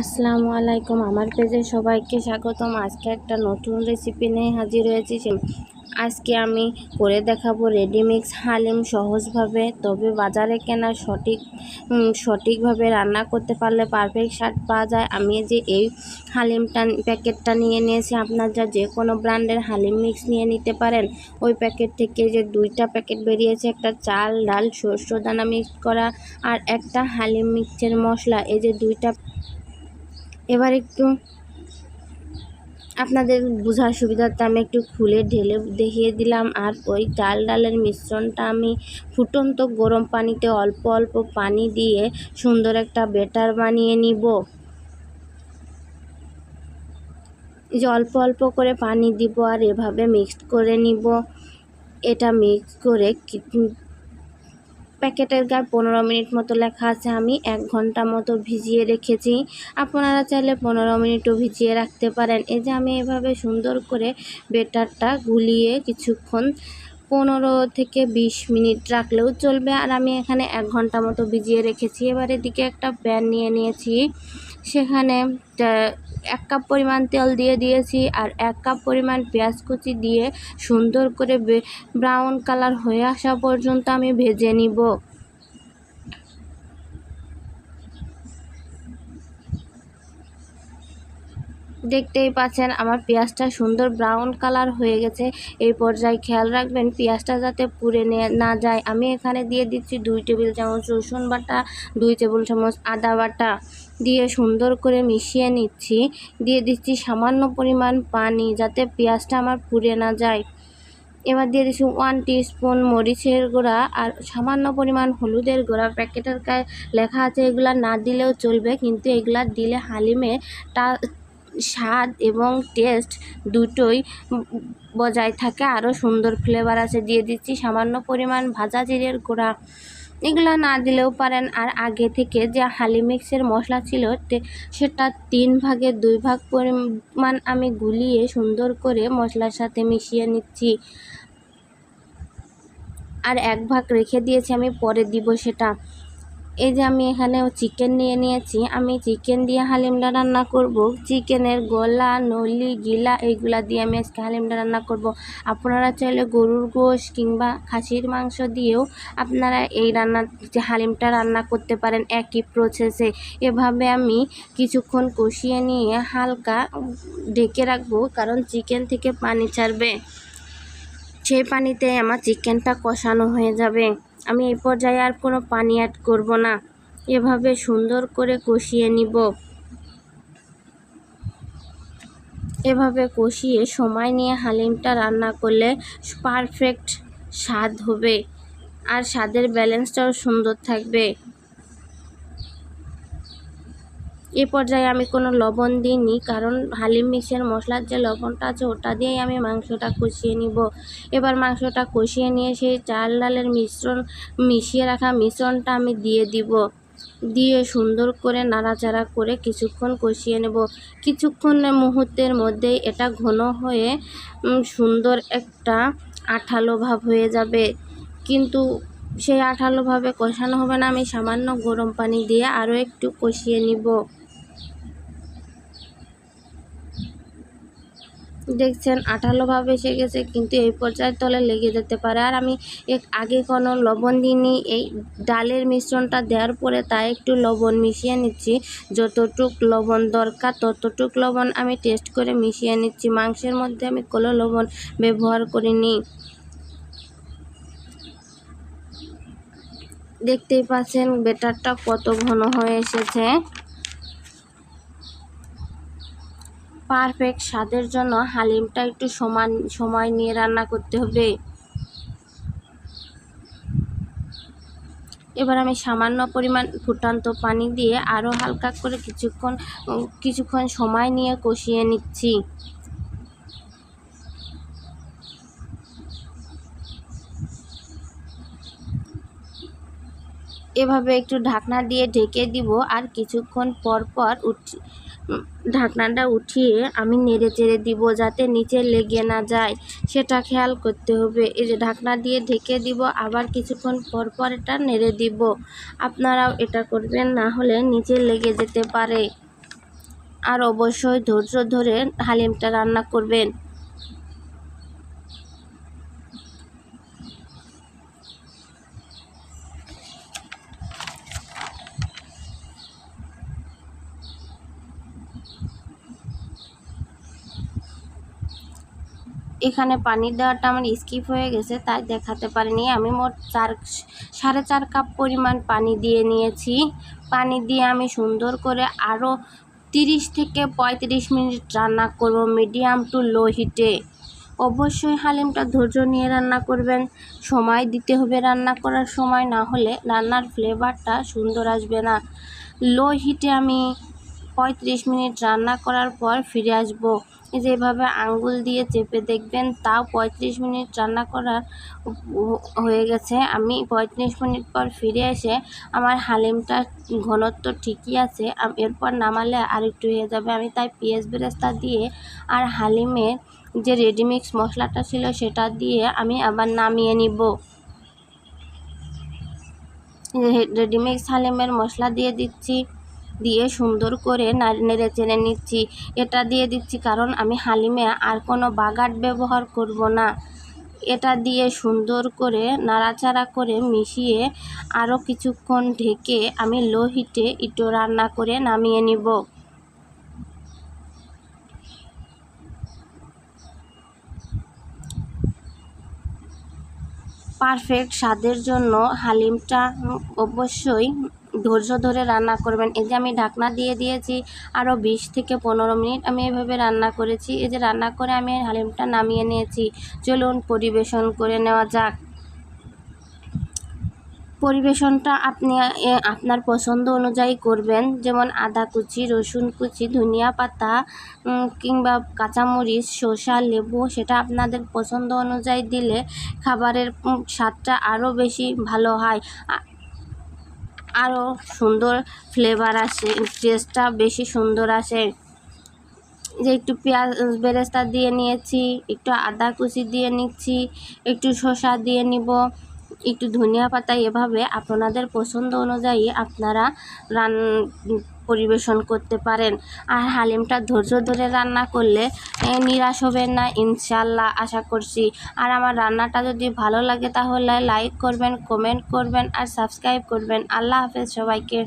আসসালামু আলাইকুম। আমার পেজে সবাইকে স্বাগতম। আজকে একটা নতুন রেসিপি নিয়ে হাজির হয়েছি। আজকে আমি করে দেখাবো রেডিমিক্স হালিম সহজভাবে, তবে বাজারে কেনা সঠিক সঠিকভাবে রান্না করতে পারলে পারফেক্ট স্বাদ পাওয়া যায়। আমি যে এই হালিমটা, প্যাকেটটা নিয়ে নিয়েছি। আপনার যা কোনো ব্র্যান্ডের হালিম মিক্স নিয়ে নিতে পারেন। ওই প্যাকেট থেকে যে দুইটা প্যাকেট বেরিয়েছে, একটা চাল, ডাল শস্য দানা মিক্স করা আর একটা হালিম মিক্সের মশলা। এই যে দুইটা এবার একটু আপনাদের বোঝার সুবিধার্থে আমি একটু খুলে ঢেলে দেখিয়ে দিলাম। আর ওই চাল ডালের মিশ্রণটা আমি ফুটন্ত গরম পানিতে অল্প অল্প পানি দিয়ে সুন্দর একটা বেটার বানিয়ে নিব। যে অল্প অল্প করে পানি দিব আর এভাবে মিক্সড করে নিব। এটা মিক্স করে প্যাকেটের গায়ে পনেরো মিনিট মতো লেখা আছে, আমি এক ঘণ্টা মতো ভিজিয়ে রেখেছি। আপনারা চাইলে পনেরো মিনিটও ভিজিয়ে রাখতে পারেন। এই যে আমি এভাবে সুন্দর করে বেটারটা গুলিয়ে কিছুক্ষণ পনেরো থেকে বিশ মিনিট রাখলেও চলবে। আর আমি এখানে এক ঘণ্টা মতো ভিজিয়ে রেখেছি। এবার এদিকে একটা প্যান নিয়ে নিয়েছি। সেখানে এক কাপ পরিমাণ তেল দিয়ে দিয়েছি আর এক কাপ পরিমাণ পেঁয়াজ কুচি দিয়ে সুন্দর করে ব্রাউন কালার হয়ে আসা পর্যন্ত আমি ভেজে নিব। দেখতেই পাচ্ছেন, আমার পেঁয়াজটা সুন্দর ব্রাউন কালার হয়ে গেছে। এই পর্যায়ে খেয়াল রাখবেন, পেঁয়াজটা যাতে পুড়ে নে- যায়। আমি এখানে দিয়ে দিচ্ছি দুই টেবিল চামচ রসুন বাটা, দুই টেবিল চামচ আদা বাটা দিয়ে সুন্দর করে মিশিয়ে নিচ্ছি। দিয়ে দিচ্ছি সামান্য পরিমাণ পানি যাতে পেঁয়াজটা আমার পুড়ে না যায়। এবার দিয়ে দিচ্ছি ওয়ান স্পুন মরিচের গুঁড়া আর সামান্য পরিমাণ হলুদের গুঁড়া। প্যাকেটের গায়ে লেখা আছে, এগুলা না দিলেও চলবে, কিন্তু এগুলা দিলে হালিমে টা স্বাদ এবং টেস্ট দুটোই বজায় থাকে। আরও সুন্দর ফ্লেভার আছে। দিয়ে দিচ্ছি সামান্য পরিমাণ ভাজা জিরের গুঁড়া। এগুলো না দিলেও পারেন। আর আগে থেকে যে হালিমিক্সের মশলা ছিল সেটা তিন ভাগের দুই ভাগ পরিমাণ আমি গুলিয়ে সুন্দর করে মশলার সাথে মিশিয়ে নিচ্ছি। আর এক ভাগ রেখে দিয়েছি আমি, পরে দিব সেটা। এই যে আমি এখানে চিকেন নিয়ে নিয়েছি, আমি চিকেন দিয়ে হালিমটা রান্না করব। চিকেনের গলা, নলি, গিলা, এইগুলা দিয়ে আমি আজকে হালিমটা রান্না করব। আপনারা চাইলে গরুর গোশ কিংবা খাসির মাংস দিয়েও আপনারা এই রান্না, যে হালিমটা রান্না করতে পারেন একই প্রসেসে এভাবে আমি কিছুক্ষণ কষিয়ে নিয়ে হালকা ঢেকে রাখব, কারণ চিকেন থেকে পানি ছাড়বে। সেই পানিতে আমার চিকেনটা কষানো হয়ে যাবে। আমি এই পর্যায়ে আর কোনো পানি অ্যাড করব না। এভাবে সুন্দর করে কষিয়ে নিব। এভাবে কষিয়ে সময় নিয়ে হালিমটা রান্না করলে পারফেক্ট স্বাদ হবে। আর স্বাদের ব্যালেন্সটাও সুন্দর থাকবে। এ পর্যায়ে আমি কোনো লবণ দিইনি, কারণ হালিম মিক্সের মশলার যে লবণটা আছে ওটা দিয়েই আমি মাংসটা কষিয়ে নিব। এবার মাংসটা কষিয়ে নিয়ে সেই চাল ডালের মিশ্রণ, মিশিয়ে রাখা মিশ্রণটা আমি দিয়ে দিব। দিয়ে সুন্দর করে নাড়াচাড়া করে কিছুক্ষণ কষিয়ে নেব। কিছুক্ষণ মুহূর্তের মধ্যেই এটা ঘন হয়ে সুন্দর একটা আঠালো ভাব হয়ে যাবে। কিন্তু সেই আঠালোভাবে কষানো হবে না, আমি সামান্য গরম পানি দিয়ে আরও একটু কষিয়ে নিব। দেখছেন আঠালোভাবে এসে গেছে, কিন্তু এই পর্যায়ে তলে লেগে যেতে পারে। আর আমি এক, আগে কোনো লবণ দিইনি, এই ডালের মিশ্রণটা দেওয়ার পরে তা একটু লবণ মিশিয়ে নিচ্ছি। যতটুক লবণ দরকার, ততটুক লবণ আমি টেস্ট করে মিশিয়ে নিচ্ছি। মাংসের মধ্যে আমি কোনো লবণ ব্যবহার করিনি। দেখতেই পাচ্ছেন বেটারটা কত ঘন হয়ে এসেছে। পারফেক্ট স্বাদের জন্য হালিমটা একটু সমান, সময় নিয়ে রান্না করতে হবে। এবার আমি সামান্য পরিমাণ ফুটান্ত পানি দিয়ে আরও হালকা করে কিছুক্ষণ কিছুক্ষণ সময় নিয়ে কষিয়ে নিচ্ছি। এভাবে একটু ঢাকনা দিয়ে ঢেকে দিব আর কিছুক্ষণ পর পর উঠি ঢাকনাটা উঠিয়ে আমি নেড়ে চেড়ে দিব যাতে নিচে লেগে না যায়। সেটা খেয়াল করতে হবে। এই যে ঢাকনা দিয়ে ঢেকে দিব, আবার কিছুক্ষণ পর পর এটা নেড়ে দিব। আপনারাও এটা করবেন, না হলে নিচে লেগে যেতে পারে। আর অবশ্যই ধৈর্য ধরে হালিমটা রান্না করবেন। এখানে পানি দেওয়াটা আমার স্কিপ হয়ে গেছে, তাই দেখাতে পারিনি। আমি মোট চার, সাড়ে চার কাপ পরিমাণ পানি দিয়ে নিয়েছি। পানি দিয়ে আমি সুন্দর করে আরও তিরিশ থেকে পঁয়ত্রিশ মিনিট রান্না করব, মিডিয়াম টু লো হিটে। অবশ্যই হালিমটা ধৈর্য নিয়ে রান্না করবেন। সময় দিতে হবে রান্না করার সময়, না হলে রান্নার ফ্লেভারটা সুন্দর আসবে না। লো হিটে আমি পঁয়ত্রিশ মিনিট রান্না করার পর ফিরে আসব। এই যে আঙ্গুল দিয়ে চেপে দেখবেন, তাও পঁয়ত্রিশ মিনিট রান্না করার হয়ে গেছে। আমি পঁয়ত্রিশ মিনিট পর ফিরে এসে আমার হালিমটা ঘনত্ব ঠিকই আছে এরপর নামালে আর একটু হয়ে যাবে। আমি তাই পেঁয়াজ বেরেস্তা দিয়ে আর হালিমের যে রেডিমিক্স মশলাটা ছিল সেটা দিয়ে আমি আবার নামিয়ে নিব। রেডিমিক্স হালিমের মশলা দিয়ে দিচ্ছি। দিয়ে সুন্দর করে নেড়ে চেড়ে নিচ্ছি। এটা দিয়ে দিচ্ছি কারণ আমি হালিমে আর কোনো বাগাট ব্যবহার করব না। এটা দিয়ে সুন্দর করে নাড়াচাড়া করে মিশিয়ে আরও কিছুক্ষণ ঢেকে আমি লো হিটে একটু রান্না করে নামিয়ে নিব। পারফেক্ট স্বাদের জন্য হালিমটা অবশ্যই ধৈর্য ধরে রান্না করবেন। এই যে আমি ঢাকনা দিয়ে দিয়েছি আরও বিশ থেকে পনেরো মিনিট আমি এভাবে রান্না করেছি। এই যে রান্না করে আমি হালিমটা নামিয়ে নিয়েছি। চলুন পরিবেশন করে নেওয়া যাক। পরিবেশনটা আপনি আপনার পছন্দ অনুযায়ী করবেন। যেমন আদা কুচি, রসুন কুচি, ধনিয়া পাতা কিংবা কাঁচামরিচ, শসা, লেবু, সেটা আপনাদের পছন্দ অনুযায়ী দিলে খাবারের স্বাদটা আরও বেশি ভালো হয়। আরও সুন্দর ফ্লেভার আসে টেস্টটা বেশি সুন্দর আসে। যে একটু পেঁয়াজ বেরেস্তা দিয়ে নিয়েছি, একটু আদা কুচি দিয়ে নিচ্ছি, একটু শসা দিয়ে নিব, একটু ধনিয়া পাতা এভাবে আপনাদের পছন্দ অনুযায়ী আপনারা রান পরিবেশন করতে পারেন। আর হালিমটা ধৈর্য ধরে রান্না করলে নিরাশ হবেন না ইনশাল্লাহ আশা করছি। আর আমার রান্নাটা যদি ভালো লাগে তাহলে লাইক করবেন কমেন্ট করবেন, আর সাবস্ক্রাইব করবেন। আল্লাহ হাফেজ সবাইকে।